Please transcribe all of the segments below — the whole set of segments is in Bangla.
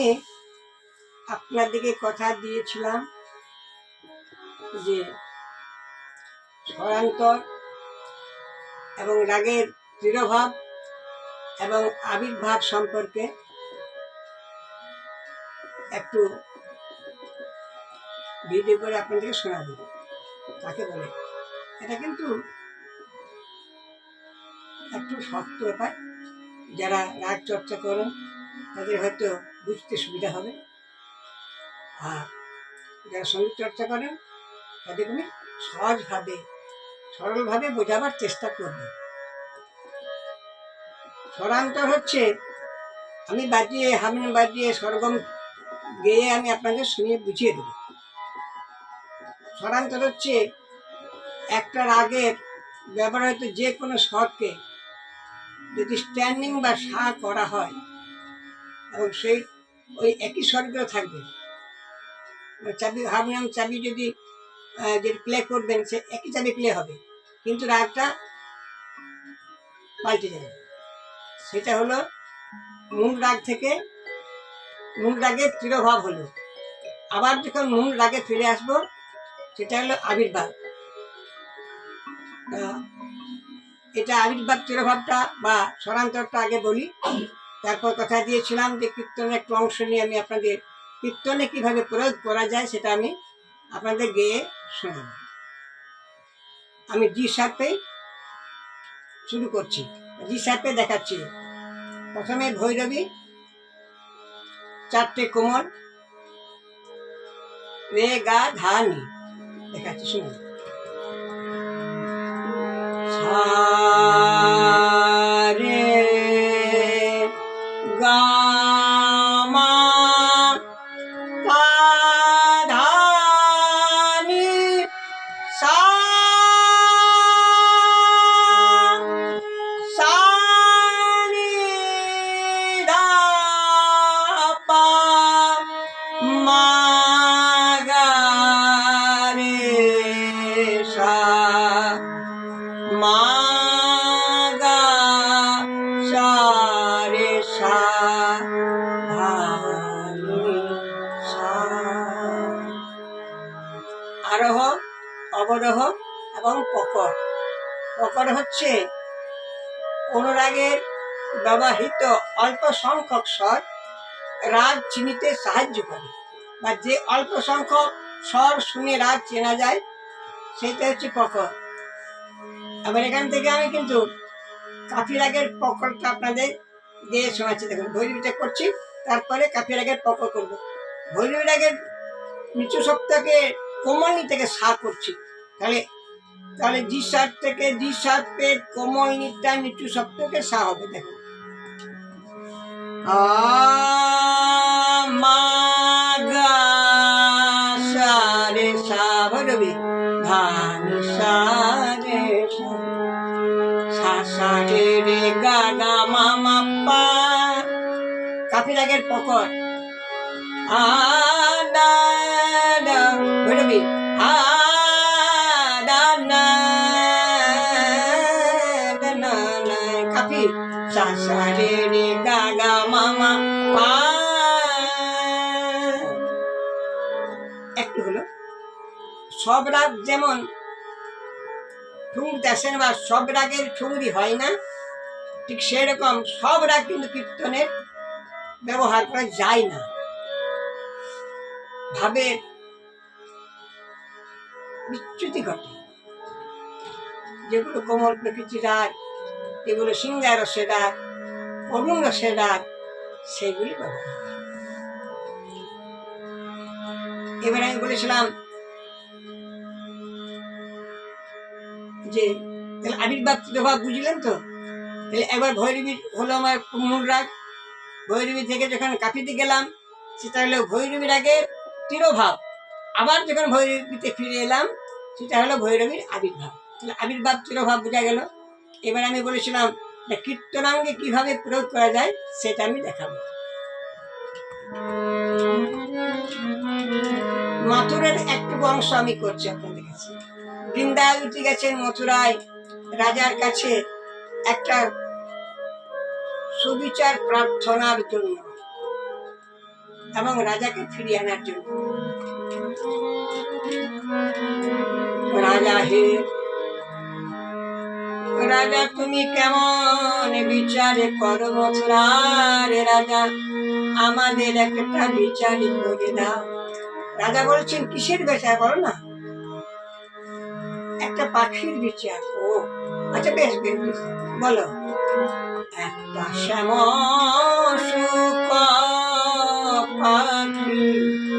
আমি আপনাদেরকে কথা দিয়েছিলাম যে স্বরান্তর এবং রাগের দৃঢ়ভাব এবং আবির্ভাব সম্পর্কে একটু ভিডিও করে আপনাদেরকে শোনাবো। তাকে বলে? এটা কিন্তু একটু শক্ত ব্যাপার। যারা রাগ চর্চা করেন, তাদের হয়তো বুঝতে সুবিধা হবে। আর যারা সংগীত চর্চা করেন, তাদের আমি সহজভাবে, সরলভাবে বোঝাবার চেষ্টা করব। স্বরান্তর হচ্ছে, আমি বাজিয়ে হারমোনিয়াম বাজিয়ে, সরগম গেয়ে আমি আপনাদের শুনিয়ে বুঝিয়ে দেব। স্বরান্তর হচ্ছে একটা রাগের ব্যবহৃত যে কোনো স্বরকে যদি স্ট্যান্ডিং বা সা করা হয় এবং সেই ওই একই স্বরগুলো থাকবে। চাবি হারমোনিয়াম চাবি যদি আহ, যে প্লে করবেন সে একই চাবি প্লে হবে। কিন্তু রাগটা পাল্টে যাবে। সেটা হলো মূল রাগ থেকে মূল রাগে তীরভাব হলো। আবার যখন মূল রাগে ফিরে আসব সেটা হলো আবির্ভাব। এটা আবির্ভাব চিরভাবটা বা স্বরান্তরটা আগে বলি। তারপর কথা দিয়েছিলাম যে কীর্তনের একটু অংশ নিয়ে আমি আপনাদের কীর্তনে কীভাবে প্রয়োগ করা যায় সেটা আমি আপনাদের গেয়ে শোনাব। আমি জি সাপে শুরু করছি। জি সাপে দেখাচ্ছি। প্রথমে ভৈরবী, চারটে কোমল, রে গা ধা নি দেখাচ্ছি, শুনুন। পকর হচ্ছে, অনুরাগের ব্যবহৃত অল্প সংখ্যক স্বর রাগ চিনিতে সাহায্য করে। বা যে অল্প সংখ্যক স্বর শুনে রাগ চেনা যায়, সেটা হচ্ছে পকর আবার এখান থেকে আমি কিন্তু কাফি রাগের পকরটা আপনাদের দিয়ে শোনাচ্ছি। দেখুন, ভৈরবীটা করছি, তারপরে কাফি রাগের পকর করব। ভৈরবী রাগের নিচু সপ্তাহকে কোমলনি থেকে সা করছি। তাহলে তাহলে জি সাত থেকে জি সাত পেট কোমল নিটা নিচু সপ্তাহকে সা হবে দেখুন আ সা রে আ দা দা ভৈরবী সা সা রে রে গা গা মা মা পা একটু হলো। সব রাগ যেমন ঠুমুর আসেন বা সব রাগের ঠুমুরি হয় না, ঠিক সেরকম সব রাগ কিন্তু কীর্তনের ব্যবহার করা যায় না। ভাবের বিচ্যুতি ঘটে। যেগুলো কোমল প্রকৃতি রাগ যেগুলো সিংহা রসের রাগ অরুণ রসের রাগ সেগুলি ব্যবহার এবার আমি বলেছিলাম যে, তাহলে আবির্ভাব প্রভাব বুঝলেন তো? তাহলে একবার ভৈরবী হলো আমার মূল রাগ। ভৈরবী থেকে যখন কাফিতে গেলাম, সেটা হলো ভৈরবী রাগের তিরোভাব। আবার যখন ভৈরবীতে ফিরে এলাম, সেটা হলো ভৈরবীর আবির্ভাব। তাহলে আবির্ভাব তিরোভাব বোঝা গেল। এবার আমি বলেছিলাম কীর্তনাঙ্গে কীভাবে প্রয়োগ করা যায়, সেটা আমি দেখাবো। মাথুরের একটু অংশ আমি করছি আপনাদের কাছে। বৃন্দাবতী গেছেন মথুরায়, রাজার কাছে একটা সুবিচার প্রার্থনার জন্য এবং রাজাকে ফিরিয়ে আনার জন্য। রাজা হে রাজা, তুমি কেমন বিচারে করো মথুরার রাজা? আমাদের একটা বিচার করে দাও। রাজা বলছেন, কিসের বিচার বলো না? একটা পাখির বিচার ও আচ্ছা বেশ বেশ বেশ, বলো। একটা শ্যাম পাখি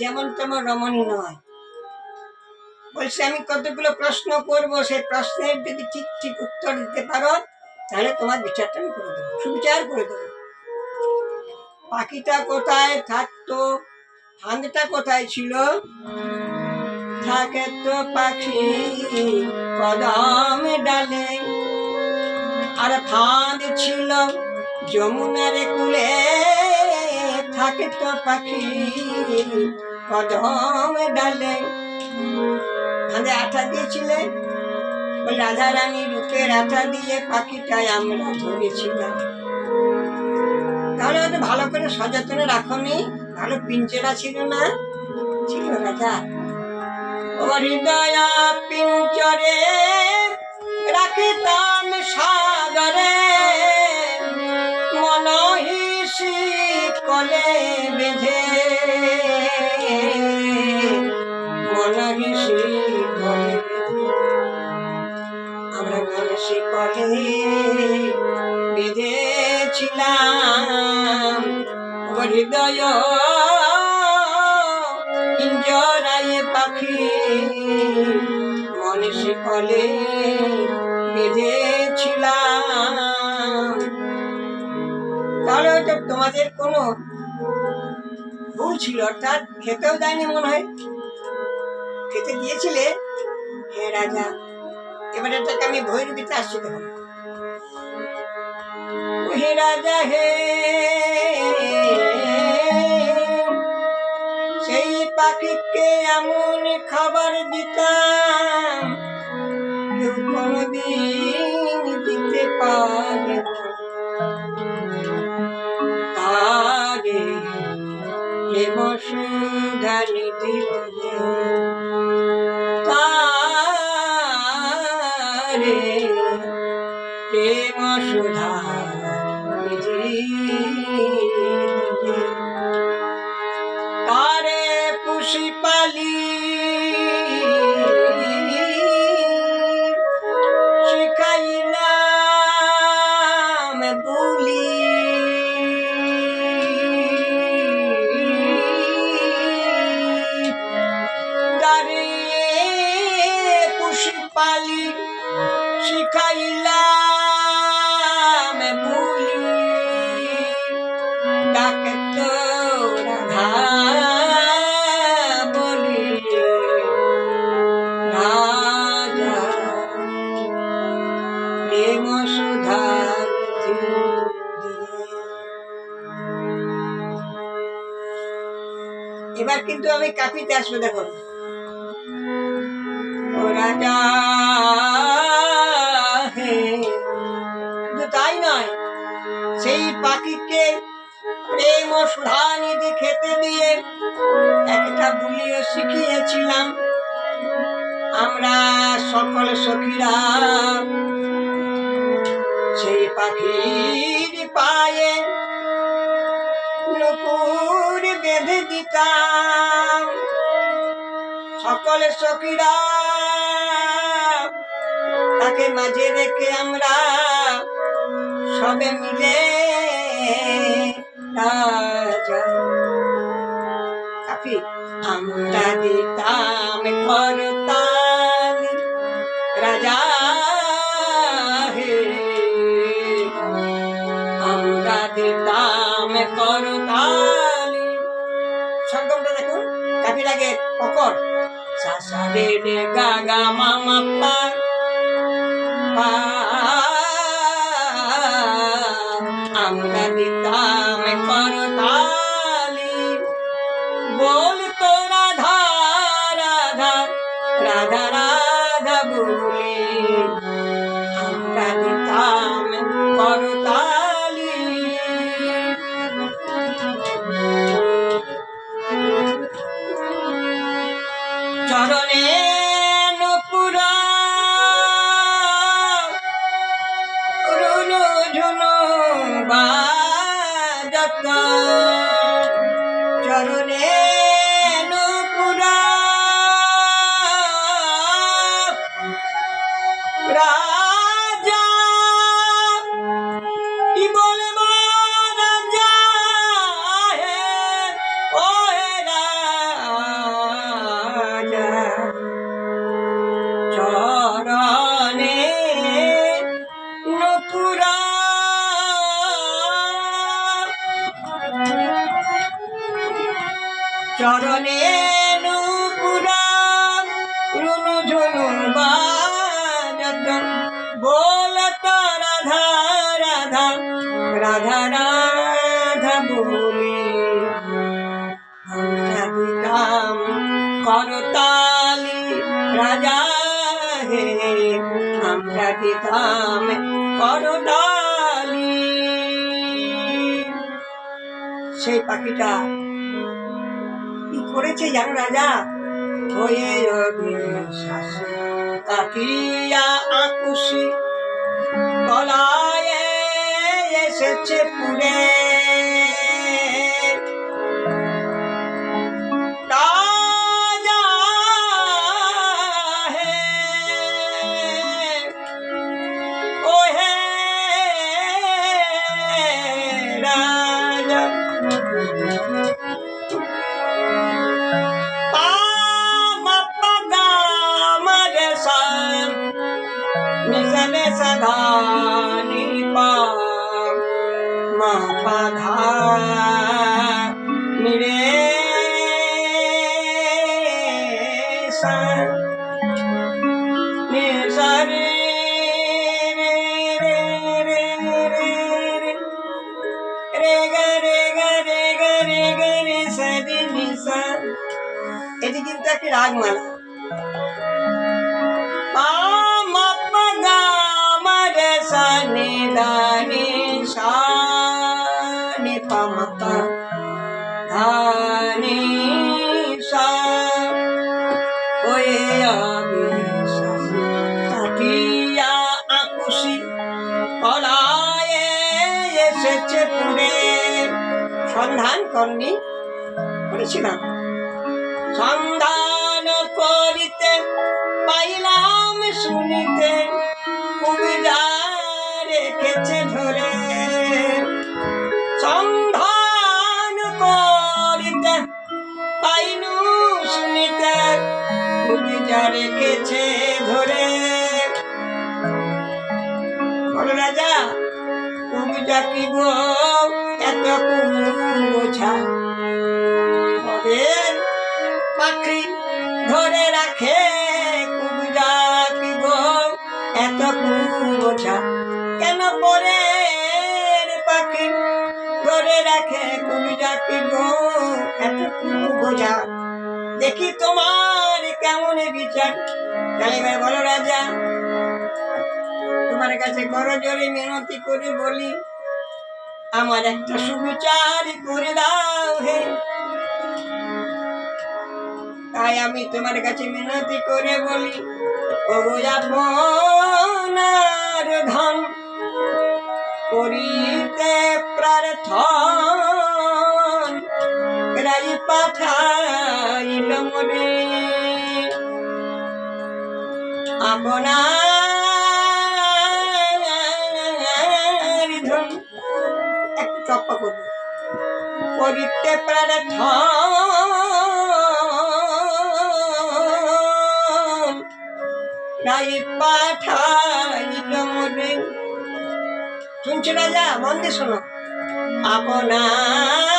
যেমন তেমন রমণী নয়। বলছে, আমি কতগুলো প্রশ্ন করব, সেই প্রশ্নের যদি ঠিক ঠিক উত্তর দিতে পারো, তাহলে তোমার বিচারটা আমি করে দেবো, সুবিচার করে দেবো। পাখিটা কোথায় থাকতো? ফাঁদটা কোথায় ছিল? থাকে তো পাখি কদম ডালে। আর ফাঁদ ছিল যমুনার কুলে, থাকে তো পাখি কদম ডালে ফাঁদে আঠা দিয়েছিলেন ওই রাধা রানী রূপের আঠা দিয়ে পাখিটাই আমরা ধরেছিলাম। তাহলে ভালো করে সযত্নে রাখনি, ভালো পিঞ্জেরা ছিল না। ছিল রাজা। ও হৃদয়া পিঞ্জরে রাখিতাম সাগরে। হৃদয়। ইঞ্জরায় পাখি মনসি কলে বেঁধেছিলাম। তাহলে হয়তো তোমাদের কোনো ভুল ছিল, অর্থাৎ খেতেও দেয়নি মনে হয়। খেতে দিয়েছিলে? হে রাজা, এবার এটাকে আমি ভৈরবীতে আসছি দেখো হে রাজা, হে পাখিকে এমন খাবার দিতাম কেউ কোনোদিন দিতে পারে আমি কাপিতে আসব, দেখো। তাই নয়, সেই পাখিকে প্রেম ও সুধানিধি খেতে দিয়ে একটা বুলিও শিখিয়েছিলাম। আমরা সকল সখীরা সেই পাখির পায়ে সখীরা। তাকে মাঝে রেখে আমরা সবে মিলে আমরা দিতাম সাসা রে রে গা চরণে আমরা দিতাম সেই পাখিটা কি করেছে জানো রাজা? হয়ে অবিশ্বাসী কাকিয়া আকুশি গলায় এসেছে পুরে। মা পাধা নিরে এটি কিন্তু একটি রাগমালা। সন্ধান করনি? করেছিলাম। সন্ধান করিতে পাইলাম শুনিতে রেখেছে কবিরা রেখেছে ধরে। বলো রাজা গো এত বোঝা হবে পাখি ধরে রাখে কেন পরে পাখি ধরে রাখে কি গো এত কুবোঝা দেখি তোমার কেমন বিচার। এবার বলো, রাজা, তোমার কাছে করো জোরে মিনতি করে বলি, আমার একটা সুবিচার করে দাও হে। তাই আমি তোমার কাছে মিনতি করে বলি আপনার ধন, করিতে প্রার্থন রাই পাঠাইল মরে আপনার ধন একটু চপ করিতে প্রার্থনা রাই পাঠাইল মনে শুনছো মন দিয়ে শোনো। আপনার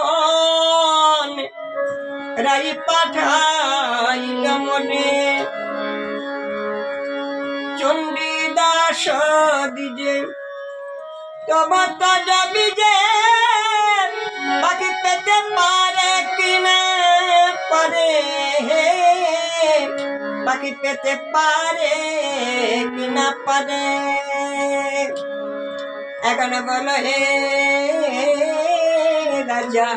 প্রার্থন রাই পাঠাইল মনে। চণ্ডীদাস দিজে তোমার তাজা বিজে বাকি পেতে পারে কিনা পারে বাকি পেতে পারে কিনা পারে। এখন বলো হে রাজা,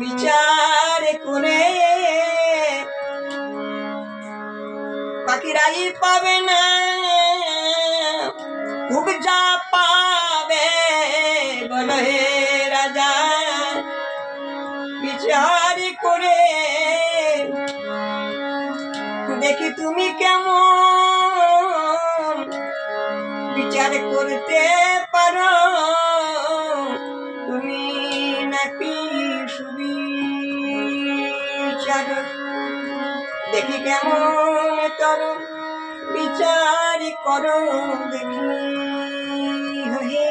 বিচার করে পাখিরাই পাবে না, খুব যা পাবে। বলো হে রাজা, বিচার করে দেখি তুমি কেমন, বিচার করতে কেমন তর বিচার করো দেখি। হহি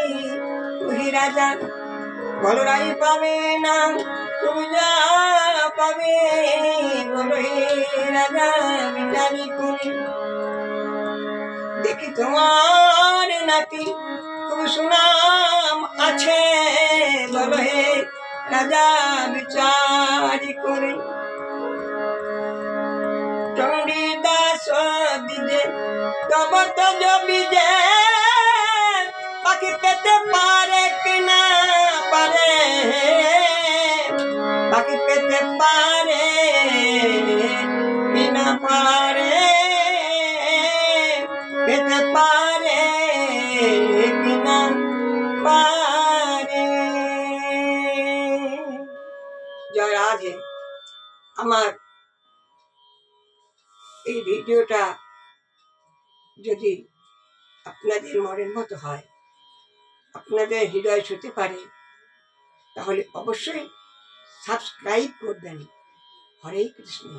হহি রাজা বলরাই পাবে না? তুমি যা পাবে বলো রাজা, বিচারি করি দেখি তোমার নাকি খুব সুনাম আছে। বলো হে রাজা, বিচারি করে চণ্ডীদাস দিজে তব তজ বিজে পাখি পেতে পারে কিনা পারে? পাখি পেতে পারে কিনা পারে? পেতে পারে কিনা পারে? জয় রাধে। আমার ভিডিওটা যদি আপনাদের মনের মতো হয়, আপনাদের হৃদয় ছুতে পারে, তাহলে অবশ্যই সাবস্ক্রাইব করবেন। হরে কৃষ্ণ।